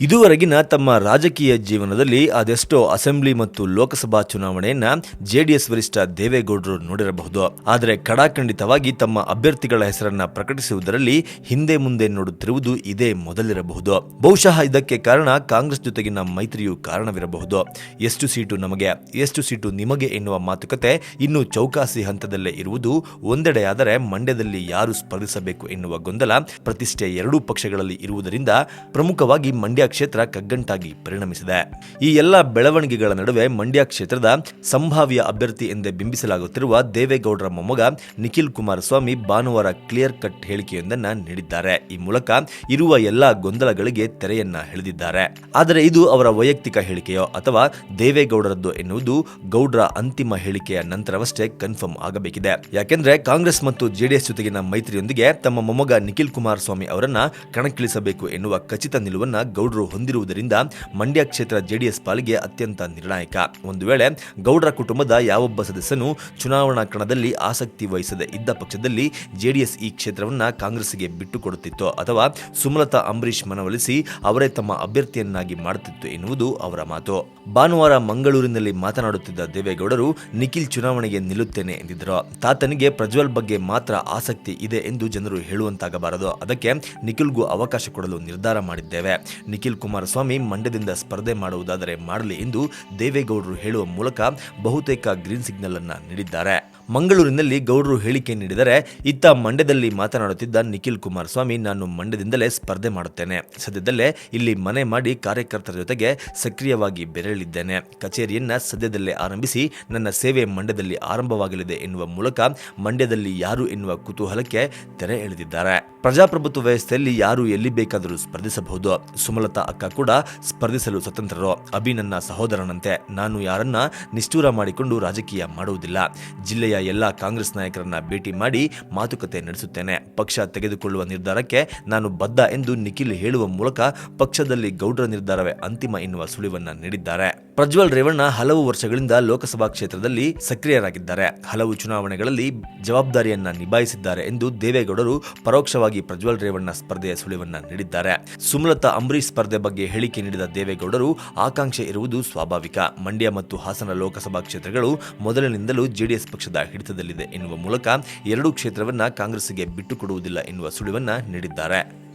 ಇದುವರೆಗಿನ ತಮ್ಮ ರಾಜಕೀಯ ಜೀವನದಲ್ಲಿ ಅದೆಷ್ಟೋ ಅಸೆಂಬ್ಲಿ ಮತ್ತು ಲೋಕಸಭಾ ಚುನಾವಣೆಯನ್ನ ಜೆಡಿಎಸ್ ವರಿಷ್ಠ ದೇವೇಗೌಡರು ನೋಡಿರಬಹುದು. ಆದರೆ ಕಡಾಖಂಡಿತವಾಗಿ ತಮ್ಮ ಅಭ್ಯರ್ಥಿಗಳ ಹೆಸರನ್ನ ಪ್ರಕಟಿಸುವುದರಲ್ಲಿ ಹಿಂದೆ ಮುಂದೆ ನೋಡುತ್ತಿರುವುದು ಇದೇ ಮೊದಲಿರಬಹುದು. ಬಹುಶಃ ಇದಕ್ಕೆ ಕಾರಣ ಕಾಂಗ್ರೆಸ್ ಜೊತೆಗಿನ ಮೈತ್ರಿಯು ಕಾರಣವಿರಬಹುದು. ಎಷ್ಟು ಸೀಟು ನಮಗೆ, ಎಷ್ಟು ಸೀಟು ನಿಮಗೆ ಎನ್ನುವ ಮಾತುಕತೆ ಇನ್ನು ಚೌಕಾಸಿ ಹಂತದಲ್ಲೇ ಇರುವುದು ಒಂದೆಡೆಯಾದರೆ ಮಂಡ್ಯದಲ್ಲಿ ಯಾರು ಸ್ಪರ್ಧಿಸಬೇಕು ಎನ್ನುವ ಗೊಂದಲ ಪ್ರತಿಷ್ಠೆ ಎರಡೂ ಪಕ್ಷಗಳಲ್ಲಿ ಇರುವುದರಿಂದ ಪ್ರಮುಖವಾಗಿ ಮಂಡ್ಯ ಕ್ಷೇತ್ರ ಕಗ್ಗಂಟಾಗಿ ಪರಿಣಮಿಸಿದೆ. ಈ ಎಲ್ಲ ಬೆಳವಣಿಗೆಗಳ ನಡುವೆ ಮಂಡ್ಯ ಕ್ಷೇತ್ರದ ಸಂಭಾವ್ಯ ಅಭ್ಯರ್ಥಿ ಎಂದೇ ಬಿಂಬಿಸಲಾಗುತ್ತಿರುವ ದೇವೇಗೌಡರ ಮೊಮ್ಮಗ ನಿಖಿಲ್ ಕುಮಾರಸ್ವಾಮಿ ಭಾನುವಾರ ಕ್ಲಿಯರ್ ಕಟ್ ಹೇಳಿಕೆಯೊಂದನ್ನು ನೀಡಿದ್ದಾರೆ. ಈ ಮೂಲಕ ಇರುವ ಎಲ್ಲಾ ಗೊಂದಲಗಳಿಗೆ ತೆರೆಯನ್ನ ಎಳೆದಿದ್ದಾರೆ. ಆದರೆ ಇದು ಅವರ ವೈಯಕ್ತಿಕ ಹೇಳಿಕೆಯೋ ಅಥವಾ ದೇವೇಗೌಡರದ್ದು ಎನ್ನುವುದು ಗೌಡ್ರ ಅಂತಿಮ ಹೇಳಿಕೆಯ ನಂತರವಷ್ಟೇ ಕನ್ಫರ್ಮ್ ಆಗಬೇಕಿದೆ. ಯಾಕೆಂದ್ರೆ ಕಾಂಗ್ರೆಸ್ ಮತ್ತು ಜೆಡಿಎಸ್ ಜೊತೆಗಿನ ಮೈತ್ರಿಯೊಂದಿಗೆ ತಮ್ಮ ಮೊಮ್ಮಗ ನಿಖಿಲ್ ಕುಮಾರಸ್ವಾಮಿ ಅವರನ್ನ ಕಣಕ್ಕಿಳಿಸಬೇಕು ಎನ್ನುವ ಖಚಿತ ನಿಲುವನ್ನ ಗೌಡ್ರು ಹೊಂದಿರುವುದರಿಂದ ಮಂಡ್ಯ ಕ್ಷೇತ್ರ ಜೆಡಿಎಸ್ ಪಾಲಿಗೆ ಅತ್ಯಂತ ನಿರ್ಣಾಯಕ. ಒಂದು ವೇಳೆ ಗೌಡರ ಕುಟುಂಬದ ಯಾವೊಬ್ಬ ಸದಸ್ಯನು ಚುನಾವಣಾ ಕಣದಲ್ಲಿ ಆಸಕ್ತಿ ವಹಿಸದೆ ಇದ್ದ ಪಕ್ಷದಲ್ಲಿ ಜೆಡಿಎಸ್ ಈ ಕ್ಷೇತ್ರವನ್ನ ಕಾಂಗ್ರೆಸ್ಗೆ ಬಿಟ್ಟುಕೊಡುತ್ತಿತ್ತು ಅಥವಾ ಸುಮಲತಾ ಅಂಬರೀಶ್ ಮನವೊಲಿಸಿ ಅವರೇ ತಮ್ಮ ಅಭ್ಯರ್ಥಿಯನ್ನಾಗಿ ಮಾಡುತ್ತಿತ್ತು ಎನ್ನುವುದು ಅವರ ಮಾತು. ಭಾನುವಾರ ಮಂಗಳೂರಿನಲ್ಲಿ ಮಾತನಾಡುತ್ತಿದ್ದ ದೇವೇಗೌಡರು, ನಿಖಿಲ್ ಚುನಾವಣೆಗೆ ನಿಲ್ಲುತ್ತೇನೆ ಎಂದಿದ್ದರು. ತಾತನಿಗೆ ಪ್ರಜ್ವಲ್ ಬಗ್ಗೆ ಮಾತ್ರ ಆಸಕ್ತಿ ಇದೆ ಎಂದು ಜನರು ಹೇಳುವಂತಾಗಬಾರದು. ಅದಕ್ಕೆ ನಿಖಿಲ್ಗೂ ಅವಕಾಶ ಕೊಡಲು ನಿರ್ಧಾರ ಮಾಡಿದ್ದೇವೆ. ನಿಖಿಲ್ ಕುಮಾರಸ್ವಾಮಿ ಮಂಡ್ಯದಿಂದ ಸ್ಪರ್ಧೆ ಮಾಡುವುದಾದರೆ ಮಾಡಲಿ ಎಂದು ದೇವೇಗೌಡರು ಹೇಳುವ ಮೂಲಕ ಬಹುತೇಕ ಗ್ರೀನ್ ಸಿಗ್ನಲ್ ಅನ್ನ ನೀಡಿದ್ದಾರೆ. ಮಂಗಳೂರಿನಲ್ಲಿ ಗೌಡರು ಹೇಳಿಕೆ ನೀಡಿದರೆ ಇತ್ತ ಮಂಡ್ಯದಲ್ಲಿ ಮಾತನಾಡುತ್ತಿದ್ದ ನಿಖಿಲ್ ಕುಮಾರಸ್ವಾಮಿ, ನಾನು ಮಂಡ್ಯದಿಂದಲೇ ಸ್ಪರ್ಧೆ ಮಾಡುತ್ತೇನೆ. ಸದ್ಯದಲ್ಲೇ ಇಲ್ಲಿ ಮನೆ ಮಾಡಿ ಕಾರ್ಯಕರ್ತರ ಜೊತೆಗೆ ಸಕ್ರಿಯವಾಗಿ ಬೆರೆಯಲಿದ್ದೇನೆ ಕಚೇರಿಯನ್ನ ಸದ್ಯದಲ್ಲೇ ಆರಂಭಿಸಿ ನನ್ನ ಸೇವೆ ಮಂಡ್ಯದಲ್ಲಿ ಆರಂಭವಾಗಲಿದೆ ಎನ್ನುವ ಮೂಲಕ ಮಂಡ್ಯದಲ್ಲಿ ಯಾರು ಎನ್ನುವ ಕುತೂಹಲಕ್ಕೆ ತೆರೆ ಎಳೆದಿದ್ದಾರೆ. ಪ್ರಜಾಪ್ರಭುತ್ವ ವ್ಯವಸ್ಥೆಯಲ್ಲಿ ಯಾರು ಎಲ್ಲಿ ಬೇಕಾದರೂ ಸ್ಪರ್ಧಿಸಬಹುದು. ಸುಮಲತಾ ಅಕ್ಕ ಕೂಡ ಸ್ಪರ್ಧಿಸಲು ಸ್ವತಂತ್ರರು. ಅಭಿ ನನ್ನ ಸಹೋದರನಂತೆ. ನಾನು ಯಾರನ್ನ ನಿಷ್ಠೂರ ಮಾಡಿಕೊಂಡು ರಾಜಕೀಯ ಮಾಡುವುದಿಲ್ಲ. ಜಿಲ್ಲೆಯ ಎಲ್ಲ ಕಾಂಗ್ರೆಸ್ ನಾಯಕರನ್ನ ಭೇಟಿ ಮಾಡಿ ಮಾತುಕತೆ ನಡೆಸುತ್ತೇನೆ. ಪಕ್ಷ ತೆಗೆದುಕೊಳ್ಳುವ ನಿರ್ಧಾರಕ್ಕೆ ನಾನು ಬದ್ಧ ಎಂದು ನಿಖಿಲ್ ಹೇಳುವ ಮೂಲಕ ಪಕ್ಷದಲ್ಲಿ ಗೌಡರ ನಿರ್ಧಾರವೇ ಅಂತಿಮ ಎನ್ನುವ ಸುಳಿವನ್ನ ನೀಡಿದ್ದಾರೆ. ಪ್ರಜ್ವಲ್ ರೇವಣ್ಣ ಹಲವು ವರ್ಷಗಳಿಂದ ಲೋಕಸಭಾ ಕ್ಷೇತ್ರದಲ್ಲಿ ಸಕ್ರಿಯರಾಗಿದ್ದಾರೆ. ಹಲವು ಚುನಾವಣೆಗಳಲ್ಲಿ ಜವಾಬ್ದಾರಿಯನ್ನ ನಿಭಾಯಿಸಿದ್ದಾರೆ ಎಂದು ದೇವೇಗೌಡರು ಪರೋಕ್ಷವಾಗಿ ಪ್ರಜ್ವಲ್ ರೇವಣ್ಣ ಸ್ಪರ್ಧೆಯ ಸುಳಿವನ್ನ ನೀಡಿದ್ದಾರೆ. ಸುಮಲತಾ ಅಂಬರೀಶ್ ಸ್ಪರ್ಧೆ ಬಗ್ಗೆ ಹೇಳಿಕೆ ನೀಡಿದ ದೇವೇಗೌಡರು ಆಕಾಂಕ್ಷೆ ಇರುವುದು ಸ್ವಾಭಾವಿಕ. ಮಂಡ್ಯ ಮತ್ತು ಹಾಸನ ಲೋಕಸಭಾ ಕ್ಷೇತ್ರಗಳು ಮೊದಲಿನಿಂದಲೂ ಜೆಡಿಎಸ್ ಪಕ್ಷದ ಹಿಡಿತದಲ್ಲಿದೆ ಎನ್ನುವ ಮೂಲಕ ಎರಡೂ ಕ್ಷೇತ್ರವನ್ನ ಕಾಂಗ್ರೆಸ್ಗೆ ಬಿಟ್ಟುಕೊಡುವುದಿಲ್ಲ ಎನ್ನುವ ಸುಳಿವನ್ನ ನೀಡಿದ್ದಾರೆ.